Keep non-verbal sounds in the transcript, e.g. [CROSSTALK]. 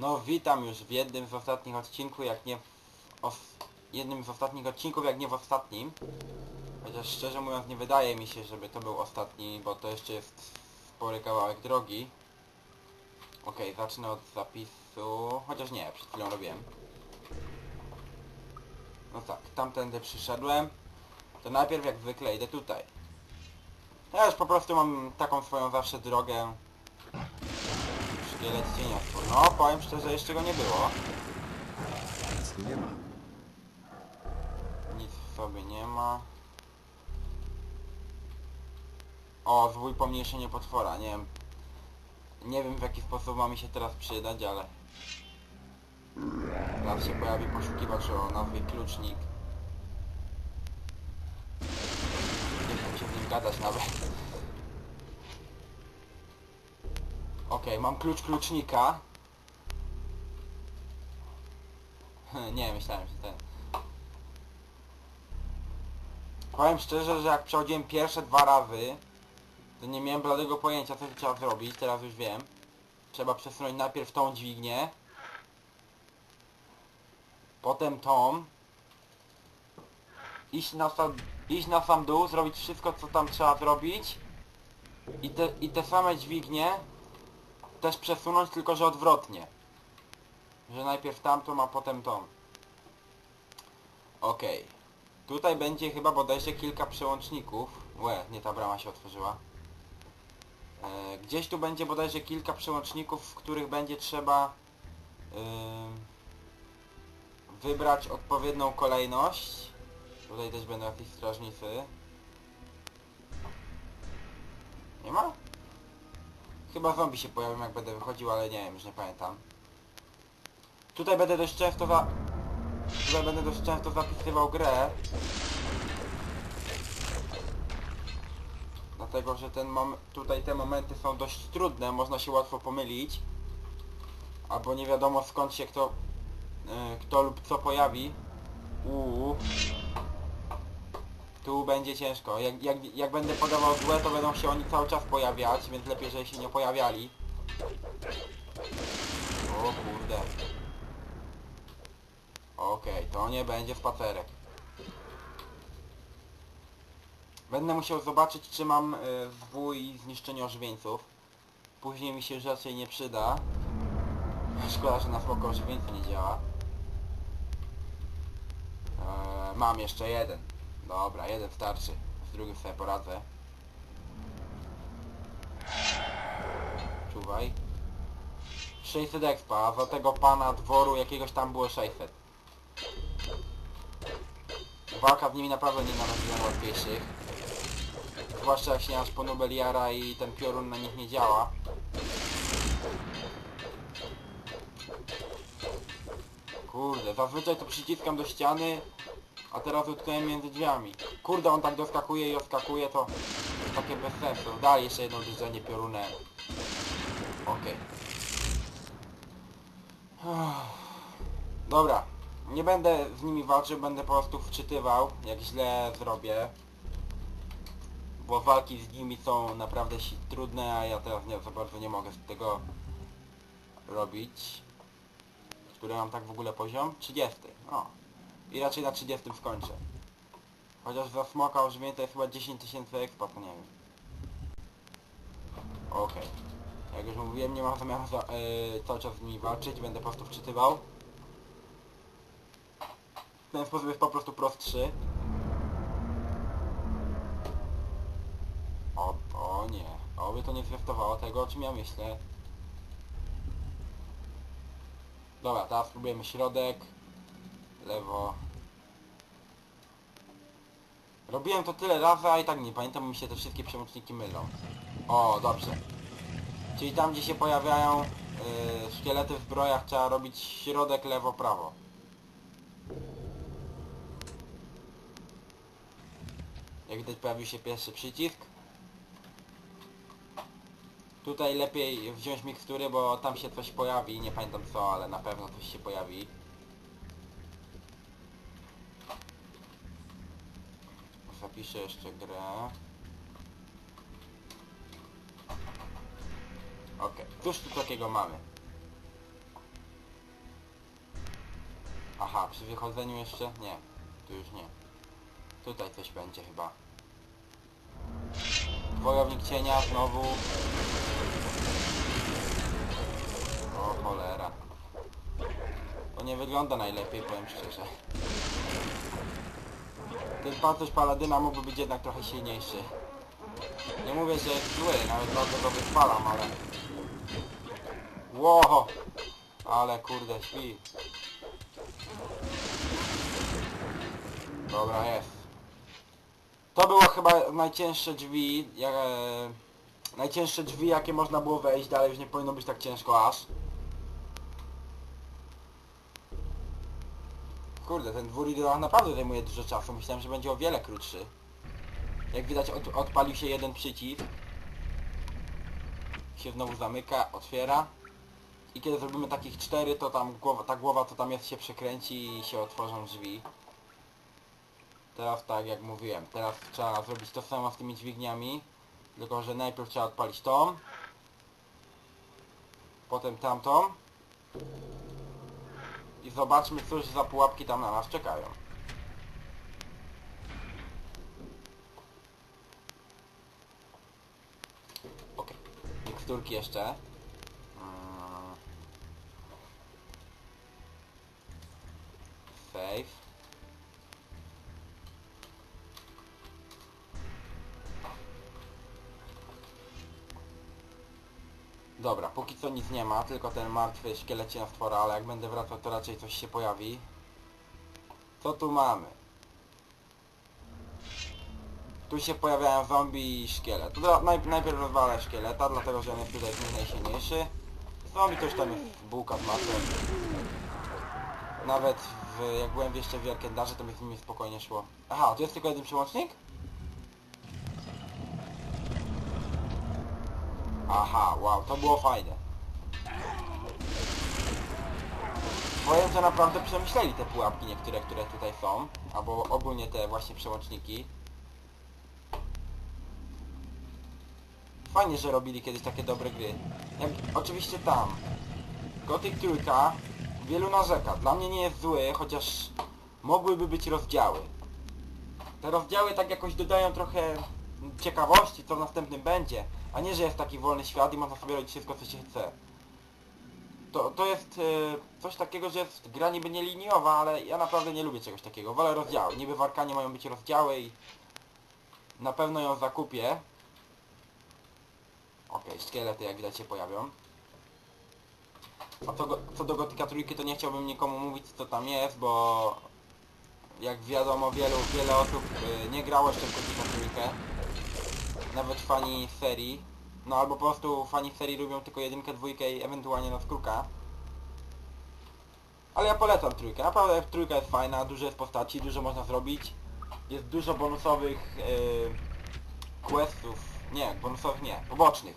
No witam już w jednym z ostatnich odcinków, jak nie os jednym z ostatnich odcinków, jak nie w ostatnim. Chociaż szczerze mówiąc nie wydaje mi się, żeby to był ostatni, bo to jeszcze jest spory kawałek drogi. Okej, zacznę od zapisu, chociaż nie, przed chwilą robiłem. No tak, tamtędy przyszedłem. To najpierw jak zwykle idę tutaj. Ja już po prostu mam taką swoją zawsze drogę. Cieniostwór. No, powiem szczerze, jeszcze go nie było. Nic tu nie ma. Nic w sobie nie ma. O, zwój pomniejszenie potwora, nie wiem. Nie wiem w jaki sposób ma mi się teraz przydać, ale... Teraz się pojawi poszukiwacz o nazwie Klucznik. Nie chcę się z nim gadać nawet. Okej, mam klucz klucznika. [LAUGHS] Nie, myślałem, że ten... Powiem szczerze, że jak przechodziłem pierwsze dwa razy, to nie miałem bladego pojęcia co trzeba zrobić, teraz już wiem. Trzeba przesunąć najpierw tą dźwignię, potem tą, iść na sam, iść na sam dół, zrobić wszystko co tam trzeba zrobić. I te, i te same dźwignie też przesunąć, tylko że odwrotnie. Że najpierw tamtą, a potem tą. Okej. Tutaj będzie chyba bodajże kilka przełączników. Łe, nie ta brama się otworzyła. E, gdzieś tu będzie bodajże kilka przełączników, w których będzie trzeba ym, wybrać odpowiednią kolejność. Tutaj też będą jakieś strażnicy. Nie ma? Chyba zombie się pojawią jak będę wychodził, ale nie wiem, już nie pamiętam. Tutaj będę dość często za... Tutaj będę dość często zapisywał grę. Dlatego, że ten mom tutaj te momenty są dość trudne, można się łatwo pomylić. Albo nie wiadomo skąd się kto, e, kto lub co pojawi. Uuu. Tu będzie ciężko. Jak, jak, jak będę podawał złe, to będą się oni cały czas pojawiać, więc lepiej, żeby się nie pojawiali. O kurde. Okej, to nie będzie spacerek. Będę musiał zobaczyć, czy mam y, zwój zniszczenia ożywieńców. Później mi się raczej nie przyda. Szkoda, że na smoko ożywieńcy nie działa. Eee, mam jeszcze jeden. Dobra, jeden starczy. Z drugim sobie poradzę. Czuwaj. 600 expa, a za tego pana dworu jakiegoś tam było 600. Walka z nimi naprawdę nie do łatwiejszych. Zwłaszcza jak się aż po Nobeliara i ten piorun na nich nie działa. Kurde, zazwyczaj to przyciskam do ściany, a teraz utknąłem między drzwiami. Kurde, on tak doskakuje i odskakuje, to takie bez sensu. Daj jeszcze jedno uderzenie piorunem. Okej. Dobra, nie będę z nimi walczył, będę po prostu wczytywał, jak źle zrobię. Bo walki z nimi są naprawdę trudne, a ja teraz nie, za bardzo nie mogę z tego robić. Który mam tak w ogóle poziom? 30. O. I raczej na 30 skończę. Chociaż za smoka ożmięta jest chyba 10 tysięcy expa, to nie wiem. Okej. Jak już mówiłem, nie mam zamiaru za, yy, cały czas z nimi walczyć, będę po prostu wczytywał. Ten sposób jest po prostu prostszy. O, o nie. Oby to nie zwiastowało tego, o czym ja myślę. Dobra, teraz spróbujemy środek. Lewo. Robiłem to tyle razy, a i tak nie pamiętam, mi się te wszystkie przełączniki mylą. O, dobrze. Czyli tam, gdzie się pojawiają yy, szkielety w zbrojach, trzeba robić środek, lewo, prawo. Jak widać pojawił się pierwszy przycisk. Tutaj lepiej wziąć mikstury, bo tam się coś pojawi, nie pamiętam co, ale na pewno coś się pojawi. Zapiszę jeszcze grę. Okej, cóż tu takiego mamy? Aha, przy wychodzeniu jeszcze? Nie. Tu już nie. Tutaj coś będzie chyba. Wojownik cienia znowu. O cholera. To nie wygląda najlepiej, powiem szczerze. Ten pancerz paladyna mógłby być jednak trochę silniejszy. Nie mówię, że jest zły, nawet bardzo go wypalam, ale... Ło! Ale kurde, śpi. Dobra, jest. To było chyba najcięższe drzwi, jak, e, najcięższe drzwi jakie można było wejść, dalej już nie powinno być tak ciężko aż. Kurde, ten idealny naprawdę zajmuje dużo czasu, myślałem, że będzie o wiele krótszy. Jak widać od, odpalił się jeden przycisk. Się znowu zamyka, otwiera. I kiedy zrobimy takich cztery, to tam głowa, ta głowa co tam jest się przekręci i się otworzą drzwi. Teraz tak jak mówiłem, teraz trzeba zrobić to samo z tymi dźwigniami. Tylko, że najpierw trzeba odpalić tą. Potem tamtą. I zobaczmy cóż za pułapki tam na nas czekają. Okej. Miksturki jeszcze. Dobra, póki co nic nie ma, tylko ten martwy szkielecie na stwora, ale jak będę wracał to raczej coś się pojawi. Co tu mamy? Tu się pojawiają zombie i szkielet. To naj, najpierw rozwalę szkieleta, dlatego że on jest tutaj najsilniejszy. Zombie już tam jest bułka z masłem. Nawet w, jak byłem jeszcze w Jarkendarze, to mi z nimi spokojnie szło. Aha, tu jest tylko jeden przełącznik? Aha, wow, to było fajne. Powiem, że naprawdę przemyśleli te pułapki niektóre, które tutaj są. Albo ogólnie te właśnie przełączniki. Fajnie, że robili kiedyś takie dobre gry. Jak, oczywiście tam. Gothic trójka wielu narzeka. Dla mnie nie jest zły, chociaż mogłyby być rozdziały. Te rozdziały tak jakoś dodają trochę ciekawości, co w następnym będzie, a nie, że jest taki wolny świat i można sobie robić wszystko, co się chce. To, to jest e, coś takiego, że jest gra niby nieliniowa, ale ja naprawdę nie lubię czegoś takiego. Wolę rozdziały. Niby w Arkanie mają być rozdziały i na pewno ją zakupię. Okej, szkielety jak widać się pojawią. A co, co do Gotika trójki to nie chciałbym nikomu mówić co tam jest, bo jak wiadomo wielu, wiele osób y, nie grało jeszcze w Gotika trójkę. Nawet fani serii. No albo po prostu fani serii lubią tylko jedynkę, dwójkę i ewentualnie na skróka. Ale ja polecam trójkę. Naprawdę trójka jest fajna, dużo jest postaci, dużo można zrobić. Jest dużo bonusowych yy, questów. Nie, bonusowych nie, pobocznych.